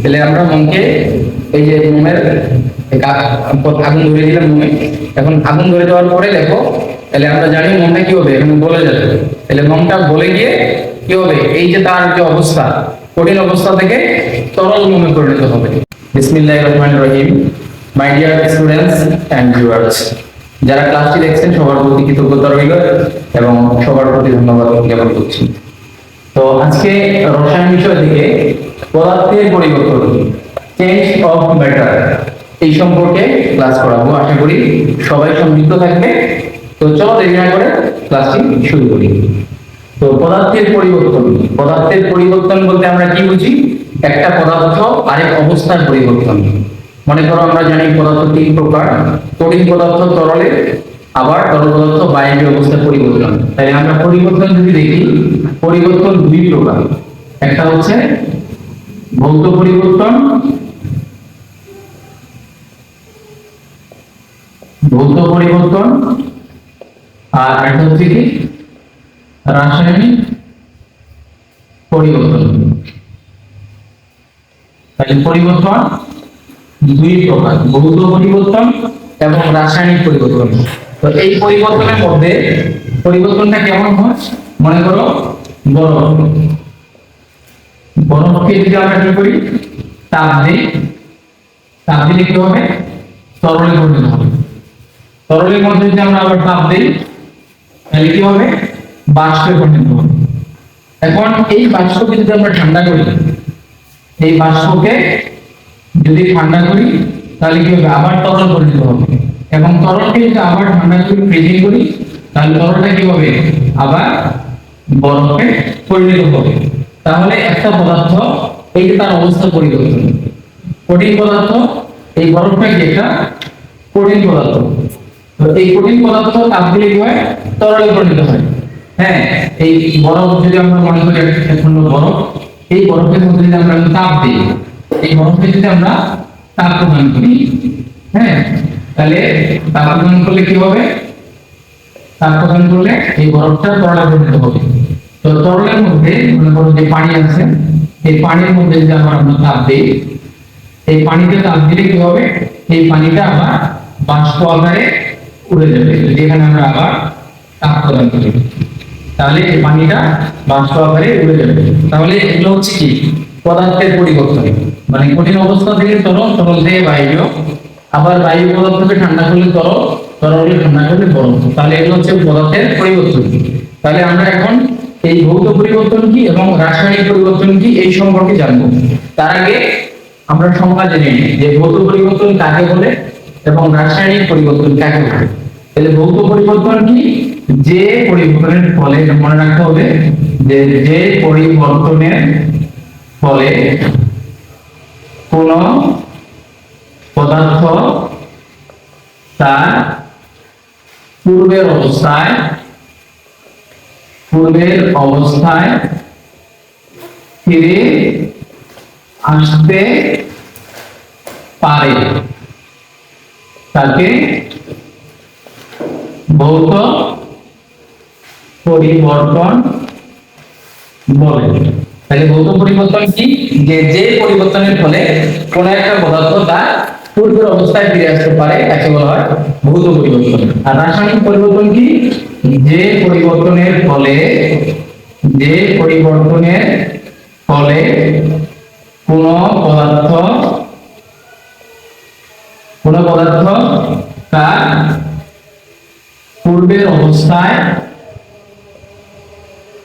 তাহলে আমরা মোমকে এই যে মোমের আগুন ধরে দিলাম মোমে। এখন আগুন ধরে দেওয়ার পরে দেখো তাহলে আমরা জানি মোমটা কি হবে, এখন বলে যাবে। তাহলে মোমটা বলে গিয়ে কি হবে? এই যে তার যে অবস্থা, কঠিন অবস্থা থেকে তরল মোমে পরিণত হবে। বিসমিল্লাহির রহমানির রহিম। My dear students and viewers যারা ক্লাসটি দেখছেন, সবার প্রতি কৃতজ্ঞতা রইল এবং সবার প্রতি ধন্যবাদ জ্ঞাপন করছি। তো আজকে রসায়ন বিষয় থেকে পদার্থের পরিবর্তন চেঞ্জ অফ ম্যাটার এই সম্পর্কে ক্লাস করাবো, আশা করি সবাই সংযুক্ত থাকবে। তো চলো দেরি না করে ক্লাসটি শুরু করি। তো পদার্থের পরিবর্তন পদার্থের পরিবর্তন বলতে আমরা কি বুঝি? একটা পদার্থ আরেক অবস্থার পরিবর্তন। মনে করো আমরা জানি পদার্থ তিন প্রকার, কঠিন পদার্থ তরলে, আবার তরল পদার্থ বায়বীয় অবস্থার পরিবর্তন। তাই আমরা পরিবর্তন যদি দেখি, পরিবর্তন দুই প্রকার। একটা হচ্ছে ভৌত পরিবর্তন। ভৌত পরিবর্তন। আর একটা হচ্ছে কি? রাসায়নিক পরিবর্তন। তাহলে পরিবর্তন দুই প্রকার ভৌত পরিবর্তন এবং রাসায়নিক পরিবর্তন। তো এই পরিবর্তনের মধ্যে পরিবর্তনটা কেমন হয়? মনে করো বরফ বরফকে যদি আমরা কি করি? তাপ দিই তাপ দিলে কি হবে? তরলে পরিণত হবে। তরলের মধ্যে যদি আমরা আবার তাপ দিই তাহলে কি হবে? বাষ্পে পরিণত হবে। এখন এই বাষ্পকে যদি আমরা ঠান্ডা করি, এই বাষ্পকে যদি ঠান্ডা করি, তাহলে কি হবে? আবার তরল পরিণত হবে। এবং তরলকে যদি আবার ঠান্ডা করি ফ্রিজিং করি, তাহলে তরলটা কি হবে? আবার বরফে পরিণত হবে। তাহলে একটা পদার্থ, এই তার অবস্থা পরিবর্তন। কঠিন পদার্থ, এই বরফটা কি একটা? কঠিন পদার্থ। এই কঠিন পদার্থ তাপ দিলে কি হয়? তরলে পরিণত হয়। হ্যাঁ এই বরফ যদি আমরা মনে করি একটা খণ্ড বরফ, এই বরফের মধ্যে যদি আমরা তাপ দিই, এই বরফে যদি আমরা তাপ প্রদান করি হ্যাঁ তাহলে তাপ প্রদান করলে কি হবে? তাপ প্রদান করলে এই বরফটা তরলে পরিণত হবে। তো তরলের মধ্যে মনে করো যে পানি আছে, এই পানির মধ্যে যদি আমরা আমরা তাপ দিই, এই পানিতে তাপ দিলে কি হবে? এই পানিটা আবার বাষ্প আকারে উড়ে যাবে। যদি এখানে আমরা আবার তাপ প্রদান করি, তাহলে এই পানিটা বাষ্প আকারে উড়ে যাবে। তাহলে এগুলো হচ্ছে কি? পদার্থের পরিবর্তন। মানে কঠিন অবস্থা থেকে তরল তরল থেকে বায়ু। আবার বায়ু পদার্থকে ঠান্ডা করলে তরল তরলকে ঠান্ডা করলে বরফ তাহলে এগুলো হচ্ছে পদার্থের পরিবর্তন। তাহলে আমরা এখন এই ভৌত পরিবর্তন কি এবং রাসায়নিক পরিবর্তন কি এই সম্পর্কে জানব। তার আগে আমরা সংজ্ঞা জেনে নিই যে ভৌত পরিবর্তন কাকে বলে এবং রাসায়নিক পরিবর্তন কাকে বলে। তাহলে ভৌত পরিবর্তন কি? যে পরিবর্তনের ফলে, মনে রাখতে হবে যে যে পরিবর্তনের ফলে কোন পদার্থ তার পূর্বের অবস্থায় পূর্বের অবস্থায় ফিরে আসতে পারে। তাকে ভৌত পরিবর্তন বলে। তাহলে ভৌত পরিবর্তন কি? যে যে পরিবর্তনের ফলে কোন একটা পদার্থ তার পূর্বের অবস্থায় ফিরে আসতে পারে তাকে বলা হয়? ভৌত পরিবর্তন। আর রাসায়নিক পরিবর্তন কি? যে পরিবর্তনের ফলে, যে পরিবর্তনের ফলে কোন পদার্থ কোন পদার্থ তার পূর্বের অবস্থায়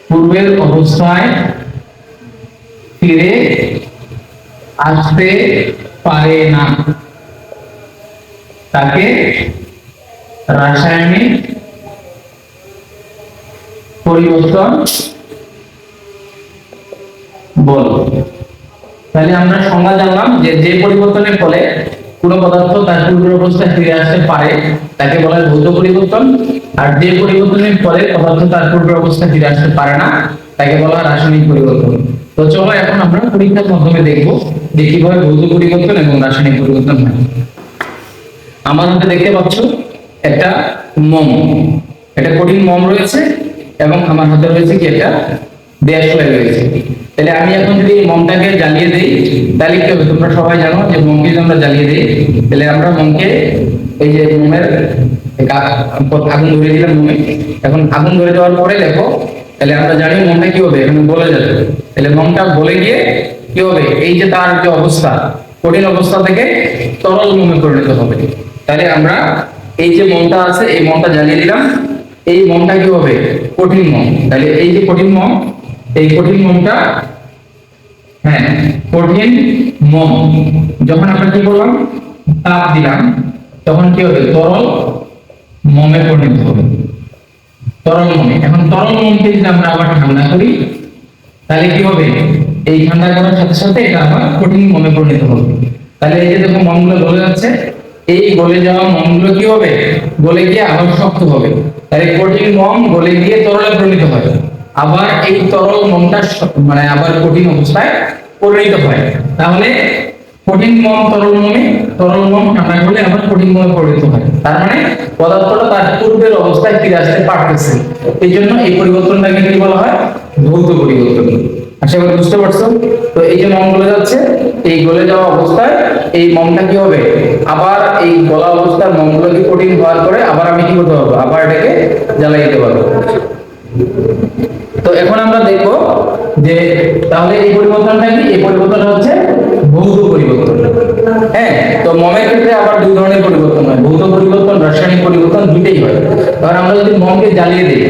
পূর্বের অবস্থায় ফিরে আসতে পারে না। তাকে রাসায়নিক পরিবর্তন বল। তাহলে আমরা সংজ্ঞা জানলাম যে যে পরিবর্তনের ফলে কোন পদার্থ তার পূর্বের অবস্থায় ফিরে আসতে পারে, তাকে বলা হয় ভৌত পরিবর্তন। আর যে পরিবর্তনের ফলে পদার্থ তার পূর্বের অবস্থায় ফিরে আসতে পারে না, তাকে বলা হয় রাসায়নিক পরিবর্তন। তো চলো এখন আমরা পরীক্ষার মাধ্যমে দেখব যে কীভাবে ভৌত পরিবর্তন এবং রাসায়নিক পরিবর্তন হয়। আমার হাতে দেখতে পাচ্ছ একটা মোম। এটা কঠিন মোম রয়েছে এবং আমার হাতে রয়েছে কি একটা তাহলে আমি এখন যদি মোমটাকে জ্বালিয়ে তাহলে কি হবে? তোমরা সবাই জানো যে মোমকে যদি আমরা জ্বালিয়ে তাহলে আমরা মোমকে এই যে আগুন ধরে দিলাম এখন আগুন ধরে দেওয়ার পরে দেখো, তাহলে আমরা জানি মোমটা কি হবে? এখন গলে যাবে। তাহলে মোমটা গলে গিয়ে কি হবে? এই যে তার যে অবস্থা, কঠিন অবস্থা থেকে তরল মোমে পরিণত হবে। তাহলে আমরা এই যে মনটা আছে, এই মনটা জ্বালিয়ে দিলাম। এই মনটা কি হবে? কঠিন মোম। তাহলে এই যে কঠিন মোম, এই কঠিন মোমটা হ্যাঁ কঠিন মোম। যখন আমরা কি করলাম? তাপ দিলাম। তখন কি হবে? তরল মমে পরিণত হবে। তরল মোমে। এখন তরল মোমকে যদি আমরা আবার ঠান্ডা করি, তাহলে কি হবে? এই ঠান্ডা করার সাথে সাথে এটা আবার কঠিন মোমে পরিণত হবে। তাহলে এই যে দেখো মোমগুলো গলে যাচ্ছে এই গলে যাওয়া মোমগুলো কি হবে? গলে গিয়ে আবার শক্ত হবে। তাহলে কঠিন মোম গলে গিয়ে তরলে পরিণত হয়। আবার এই তরল মোমটা মানে আবার কঠিন অবস্থায় পরিণত হয়। তাহলে কঠিন মোম তরল মোমে তরল মোম ঠান্ডা করলে আবার কঠিন মোমে পরিণত হয়। তার মানে পদার্থটা তার পূর্বের অবস্থায় ফিরে আসতে পারতেছে। এই জন্য এই পরিবর্তনটাকে কি বলা হয়? ভৌত পরিবর্তন। আশা করি বুঝতে পারছ? তো এই যে মোম গলে যাচ্ছে, এই গলে যাওয়া অবস্থায় এই মোমটা কি হবে? আবার এই গলা অবস্থার মোমগুলোকে কঠিন হওয়ার পরে আবার আমি কি করতে পারব? আবার এটাকে জ্বালাই দিতে পারব। তো এখন আমরা দেখব যে তাহলে এই পরিবর্তনটা কি? এই পরিবর্তন হচ্ছে ভৌত পরিবর্তন। হ্যাঁ তো মমের ক্ষেত্রে আবার দুই ধরনের পরিবর্তন হয়। ভৌত পরিবর্তন, রাসায়নিক পরিবর্তন, দুইটাই হয়। কারণ আমরা যদি মমকে জ্বালিয়ে দিই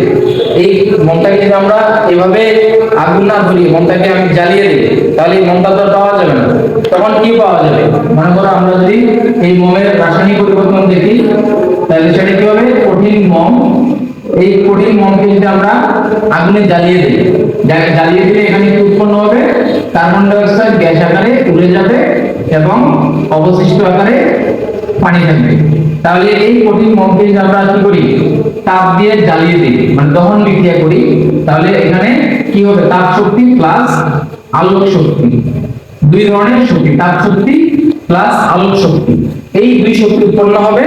এই মমটাকে যদি আমরা এভাবে আগুন না ধরি মমটাকে আমি জ্বালিয়ে দিই, তাহলে এই মমটা তো পাওয়া যাবে না। তখন কি পাওয়া যাবে? মনে করো আমরা যদি এই মমের রাসায়নিক পরিবর্তন দেখি, তাহলে সেটা কি হবে? কঠিন মম। এই কঠিন মমকে যদি আমরা আগুনে জ্বালিয়ে দিই, যা- জ্বালিয়ে দিলে এখানে কি উৎপন্ন হবে? কার্বন ডাই অক্সাইড গ্যাস আকারে উড়ে যাবে এবং অবশিষ্ট আকারে পানি থাকবে। তাহলে এই কঠিন যদি আমরা কি করি? তাপ দিয়ে জ্বালিয়ে দিই মানে দহন বিক্রিয়া করি। তাহলে এখানে কি হবে? তাপ শক্তি প্লাস আলোক শক্তি। দুই ধরনের শক্তি, তাপ শক্তি প্লাস আলোক শক্তি। এই দুই শক্তি উৎপন্ন হবে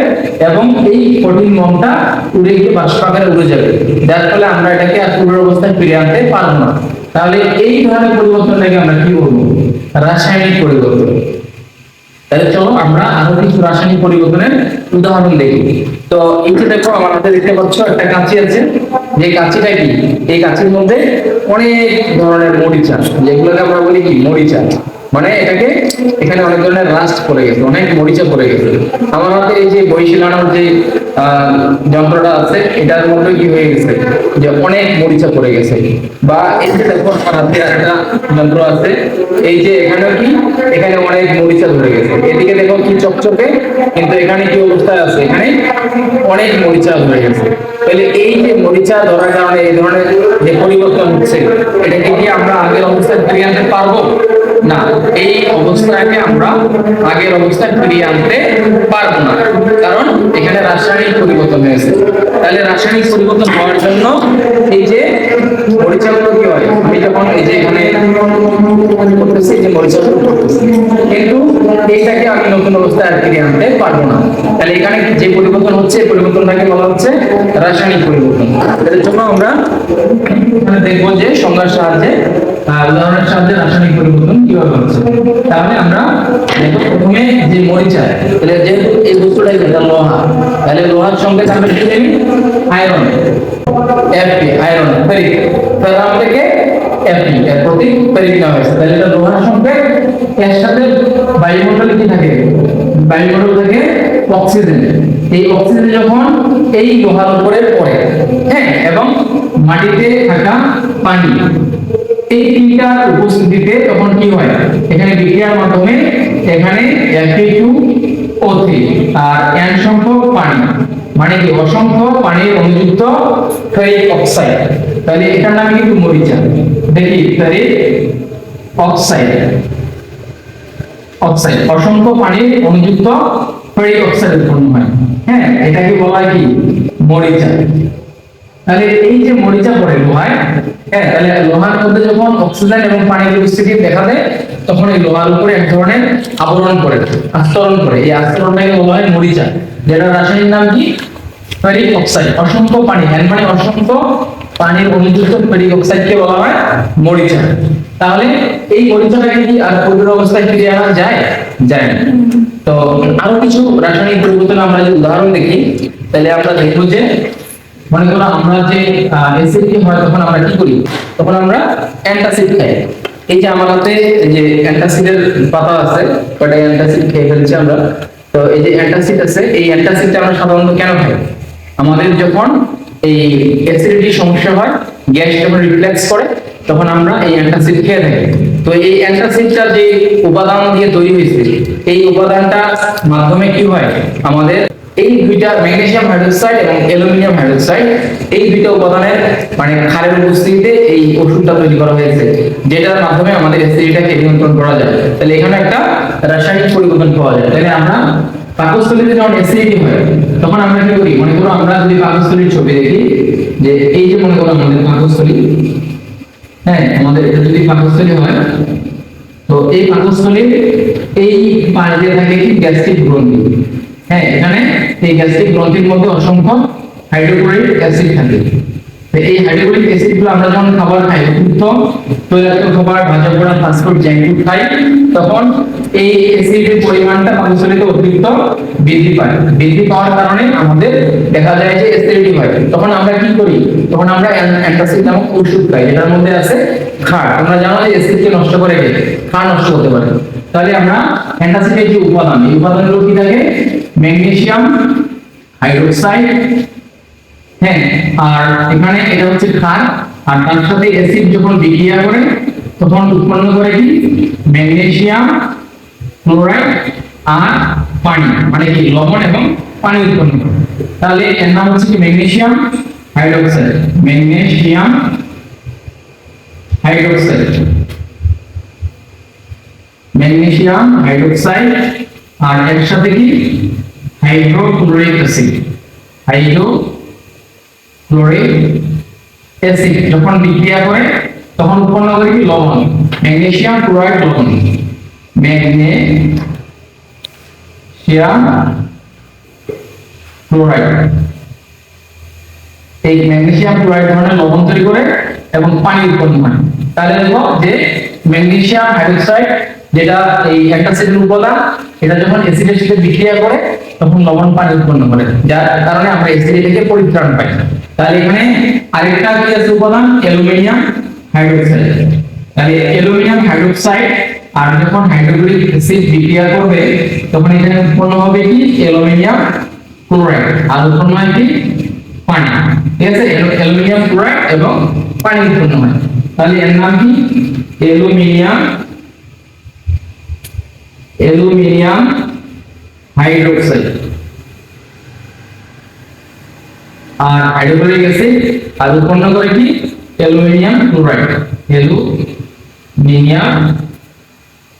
এবং এই কঠিন মোমটা উড়ে গিয়ে বাষ্প আকারে উড়ে যাবে। যার ফলে আমরা এটাকে আর পূর্বের অবস্থায় ফিরে আনতে পারব না। তাহলে এই ধরনের পরিবর্তনটাকে আমরা কি বলব? রাসায়নিক পরিবর্তন। তাহলে চলো আমরা আরও কিছু রাসায়নিক পরিবর্তনের উদাহরণ দেখি। তো এই যে দেখো, আমার হাতে দেখতে পাচ্ছ একটা কাঁচি আছে। যে কাঁচিটা কি? এই কাঁচির মধ্যে অনেক ধরনের মরিচা, যেগুলোকে আমরা বলি কি? মরিচা। মানে এটাকে এখানে অনেক ধরনের রাস্ট পড়ে গেছে, অনেক মরিচা পড়ে গেছে। আমার হাতে এই যে বই শিলানোর যে যন্ত্রটা আছে, এটার মধ্যে কি হয়ে গেছে যে অনেক মরিচা পড়ে গেছে। বা এই যে দেখো হাতে একটা যন্ত্র আছে, এই যে এখানে কি, এখানে অনেক মরিচা ধরে গেছে। এদিকে দেখো কি চকচকে, কিন্তু এখানে কি অবস্থায় আছে? এখানে অনেক মরিচা ধরে গেছে। তাহলে এই যে মরিচা ধরার কারণে এই ধরনের যে পরিবর্তন হচ্ছে এটাকে কি আমরা আগের অবস্থায় ফিরিয়ে আনতে পারব? না, এই অবস্থাকে আমরা আগের অবস্থায় ফিরিয়ে আনতে পারব না। কারণ এখানে রাসায়নিক পরিবর্তন হয়েছে তাহলে রাসায়নিক পরিবর্তন হওয়ার জন্য এই যে কি হয়? আমি যখন এই যে এখানে করতেছি যে কিন্তু এইটাকে আমি নতুন অবস্থায় আর ফিরিয়ে আনতে পারব না। তাহলে এখানে যে পরিবর্তন হচ্ছে পরিবর্তনটাকে বলা হচ্ছে রাসায়নিক পরিবর্তন। এর জন্য আমরা এখানে দেখব যে সংজ্ঞার সাহায্যে উদাহরণের সাহায্যে রাসায়নিক পরিবর্তন কীভাবে হচ্ছে। তাহলে আমরা প্রথমে যে মরিচা, তাহলে যেহেতু এই বস্তুটাই এটা লোহা, তাহলে লোহার সঙ্গে থাকবে কি জানি iron FP iron ferric ferrum থেকে এফপি এর প্রতীক ফেরিক নেওয়া হয়েছে। তাহলে এটা লোহার সঙ্গে, এর সাথে বায়ুমণ্ডলে কি থাকে? বায়ুমণ্ডল থাকে অক্সিজেন এই অক্সিজেন যখন এই লোহার উপরে পড়ে। হ্যাঁ এবং মাটিতে থাকা পানি। এই তিনটার উপস্থিতিতে তখন কি হয়? এখানে বিক্রিয়ার মাধ্যমে এখানে Fe2O3 আর n সংখ্যক পানি। মানে কি? অসংখ্য পানির অনুযুক্ত অক্সাইড। তাহলে এটার নাম কিন্তু মরিচা। দেখি ফেরিক অক্সাইড। অক্সাইড। অসংখ্য পানির অনুযুক্ত ফেরিক অক্সাইড উৎপন্ন হয়। হ্যাঁ এটাকে বলা কি? মরিচা। তাহলে এই যে মরিচা পড়ে লোহায় হ্যাঁ তাহলে লোহার মধ্যে যখন অক্সিজেন এবং পানির উপস্থিতি দেখা দেয়, তখন এই লোহার উপরে এক ধরনের আবরণ পড়ে, আস্তরণ পড়ে। এই আস্তরণটাকে বলা হয় মরিচা। যেটা রাসায়নিক নাম কি? ফেরিক অক্সাইড অসংখ্য পানি এর মানে অসংখ্য পানির অনুযুক্ত ফেরিক অক্সাইডকে বলা হয় মরিচা। তাহলে এই পরিচয়টাকে কি আর পূর্বের অবস্থায় ফিরিয়ে আনা যায়? যায় না। তো আরও কিছু রাসায়নিক পরিবর্তন আমরা যদি উদাহরণ দেখি, তাহলে আমরা দেখব যে, মনে করো আমরা যে অ্যাসিড হয় তখন আমরা কি করি? তখন আমরা অ্যান্টাসিড খাই। এই যে আমার হাতে যে অ্যান্টাসিডের পাতা আছে ওটা অ্যান্টাসিড খেয়ে ফেলছি আমরা? তো এই যে অ্যান্টাসিড আছে, এই অ্যান্টাসিডটা আমরা সাধারণত কেন খাই? আমাদের যখন এই অ্যাসিডিটি সমস্যা হয়, গ্যাস যখন রিফ্লেক্স করে তখন আমরা এই অ্যান্টাসিড খেয়ে থাকি। তো এই অ্যান্টাসিডটা যে উপাদান দিয়ে তৈরি হয়েছে, এই উপাদানটা মাধ্যমে কি হয়? আমাদের এই দুইটা ম্যাগনেসিয়াম হাইড্রোক্সাইড এবং অ্যালুমিনিয়াম হাইড্রোক্সাইড, এই দুইটা উপাদানের মানে ক্ষারের উপস্থিতিতে এই ওষুধটা তৈরি করা হয়েছে, যেটার মাধ্যমে আমাদের অ্যাসিডিটাকে নিয়ন্ত্রণ করা যায়। তাহলে এখানে একটা রাসায়নিক পরিবর্তন পাওয়া যায়। তাহলে আমরা পাকস্থলীতে যখন অ্যাসিডিটি হয়, তখন আমরা কি করি? মনে করো আমরা যদি পাকস্থলীর ছবি দেখি, যে এই যে মনে করো আমাদের পাকস্থলী হ্যাঁ আমাদের এটা যদি পাকস্থলী হয়, তো এই এই থাকে কি? গ্যাস্ট্রিক গ্রন্থি। হ্যাঁ এখানে এই গ্যাস্ট্রিক গ্রন্থির মধ্যে অসংখ্য হাইড্রোক্লোরিক অ্যাসিড থাকে। এই হাইড্রোক্লোরিক অ্যাসিডগুলো আমরা যখন খাবার খাই অতিরিক্ত তৈলাক্ত খাবার, ভাজা পোড়া ফাস্ট ফুড জাঙ্ক ফুড খাই, তখন এই অ্যাসিডের পরিমাণটা পাকস্থলীতে অতিরিক্ত বৃদ্ধি পায়। বৃদ্ধি পাওয়ার কারণে আমাদের দেখা যায় যে অ্যাসিডিটি হয়। তখন আমরা কি করি? তখন আমরা অ্যান্টাসিড নামক ওষুধ খাই, যেটার মধ্যে আছে ক্ষার। তোমরা জানো যে অ্যাসিডকে নষ্ট করে কে? ক্ষার নষ্ট করতে পারে। তাহলে আমরা অ্যান্টাসিডের যে উপাদান, এই উপাদানগুলো কি থাকে? ম্যাগনেসিয়াম হাইড্রোক্সাইড হ্যাঁ আর এখানে এটা হচ্ছে ক্ষার। আর তার সাথে অ্যাসিড যখন বিক্রিয়া করে, তখন উৎপন্ন করে কি? ম্যাগনেসিয়াম ক্লোরাইড আর পানি মানে কি, লবণ এবং পানি উৎপন্ন করে। তাহলে এর নাম হচ্ছে কি magnesium hydroxide. Magnesium hydroxide. Magnesium hydroxide আর এর সাথে কি? Hydrochloric acid. অ্যাসিড যখন বিক্রিয়া করে, তখন উৎপন্ন করে কি? লবণ। ম্যাগনেসিয়াম ক্লোরাইড লবণ। ম্যাগনেসিয়াম ক্লোরাইড এই ম্যাগনেসিয়াম ক্লোরাইড ধরনের লবণ তৈরি করে এবং পানি উৎপন্ন হয় তাহলে দেখো যে ম্যাগনেসিয়াম হাইড্রোক্সাইড যেটা এই একটা অ্যান্টাসিডের উপাদান এটা যখন অ্যাসিডের সাথে বিক্রিয়া করে, তখন লবণ পানি উৎপন্ন করে। যার কারণে আমরা অ্যাসিড থেকে পরিত্রাণ পাই। তাহলে এখানে আরেকটা কি আছে উপাদান? অ্যালুমিনিয়াম হাইড্রোক্সাইড তাহলে অ্যালুমিনিয়াম হাইড্রোক্সাইড আর যখন হাইড্রোক্লোরিক অ্যাসিড বিক্রিয়া করবে, তখন এখানে উৎপন্ন হবে কি? অ্যালুমিনিয়াম ক্লোরাইড আর উৎপন্ন হয় কি? পানি। ঠিক আছে? অ্যালু- অ্যালুমিনিয়াম ক্লোরাইড এবং পানি উৎপন্ন হয়। তাহলে এর নাম কি? Aluminium aluminium hydroxide. আর হাইড্রোক্লোরিক অ্যাসিড আর উৎপন্ন করে কি? Aluminium chloride. অ্যালুমিনিয়াম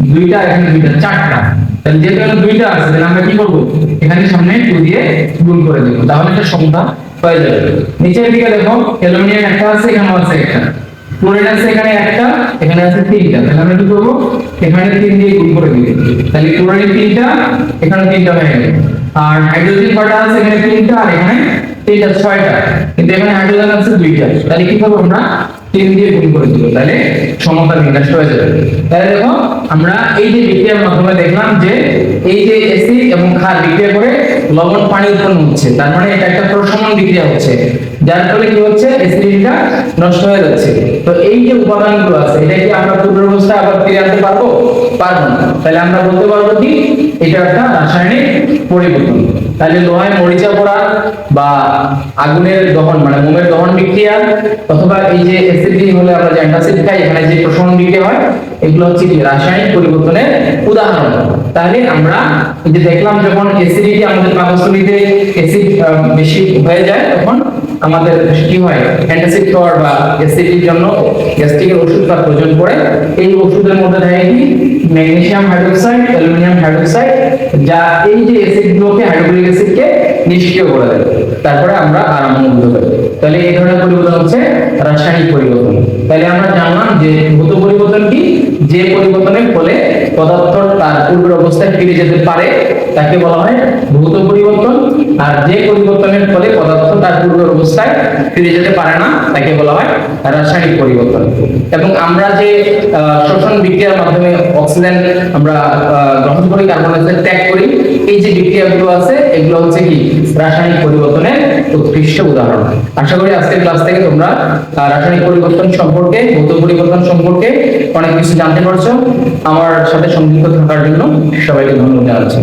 দুইটা, এখানে দুইটা, চারটা। তাহলে যেহেতু এখানে দুইটা আছে, তাহলে আমরা কি করব? এখানে সামনে টু দিয়ে গুণ করে দেবো। তাহলে এটা সমতা হয়ে যাবে। নিচের দিকে দেখো, অ্যালুমিনিয়াম একটা আছে এখানে আছে একটা। ক্লোরিন আছে, এখানে একটা, এখানে আছে তিনটা। তাহলে আমরা কি করব? এখানে তিন দিয়ে গুণ করে দিব। তাহলে ক্লোরিন তিনটা, এখানে তিনটা হয়ে গেল। আর হাইড্রোজেন কয়টা আছে? এখানে তিনটা, আর এখানে তিনটা, ছয়টা। কিন্তু এখানে হাইড্রোজেন আছে দুইটা। তাহলে কি করব আমরা? তিন দিয়ে গুণ করে দিব তাহলে সমতা বিন্যাস হয়ে যাবে। তাহলে দেখো, আমরা এই যে বিক্রিয়ার মাধ্যমে দেখলাম যে এই যে অ্যাসিড এবং ক্ষার বিক্রিয়া করে লবণ পানি উৎপন্ন হচ্ছে। তার মানে এটা একটা প্রশমন বিক্রিয়া হচ্ছে। যার ফলে কি হচ্ছে? অ্যাসিডিটিটা নষ্ট হয়ে যাচ্ছে। তো এই যে উপাদানগুলো আছে, এটা কি আমরা পূর্বের অবস্থায় আবার ফিরে আনতে পারব? পারব না। তাহলে আমরা বলতে পারব কি? এটা একটা রাসায়নিক পরিবর্তন। তাহলে লোহায় মরিচা পড়া বা আগুনের দহন মানে মোমের দহন বিক্রিয়া অথবা এই যে অ্যাসিড হলে আমরা যে অ্যান্টাসিড খাই, এখানে যে প্রশমন বিক্রিয়া হয়, এগুলো হচ্ছে কি রাসায়নিক পরিবর্তনের উদাহরণ। তাহলে আমরা যে দেখলাম যখন অ্যাসিডিটি আমাদের পাকস্থলীতে অ্যাসিড বেশি হয়ে যায়, তখন আমাদের কি হয়? অ্যান্টাসিড খাওয়ার বা অ্যাসিডির জন্য গ্যাস্ট্রিকের ওষুধ বা প্রয়োজন পড়ে। এই ওষুধের মধ্যে থাকে কি ম্যাগনেসিয়াম হাইড্রোক্সাইড, অ্যালুমিনিয়াম হাইড্রোক্সাইড, যা এই যে অ্যাসিডগুলোকে হাইড্রোক্লোরিক অ্যাসিডকে নিষ্ক্রিয় করে দেয় তারপরে আমরা আরাম অনুভূত করি তাহলে এই ধরনের পরিবর্তন হচ্ছে রাসায়নিক পরিবর্তন। তাহলে আমরা জানলাম যে ভৌত পরিবর্তন কি? যে পরিবর্তনের ফলে পদার্থ তার পূর্বের অবস্থায় ফিরে যেতে পারে, তাকে বলা হয় ভৌত পরিবর্তন। আর যে পরিবর্তনের ফলে পদার্থ তার পূর্বের অবস্থায় ফিরে যেতে পারে না, তাকে বলা হয় রাসায়নিক পরিবর্তন। এবং আমরা যে শ্বসন বিক্রিয়ার মাধ্যমে অক্সিজেন আমরা গ্রহণ করি, কার্বন ডাইঅক্সাইড ত্যাগ করি, এই যে বিক্রিয়াগুলো আছে, এগুলো হচ্ছে কি? রাসায়নিক পরিবর্তনের উৎকৃষ্ট উদাহরণ। আশা করি আজকের ক্লাস থেকে তোমরা রাসায়নিক পরিবর্তন সম্পর্কে, ভৌত পরিবর্তন সম্পর্কে অনেক কিছু জানতে পারছ। আমার সাথে সংযুক্ত থাকার জন্য সবাইকে ধন্যবাদ জানাচ্ছি।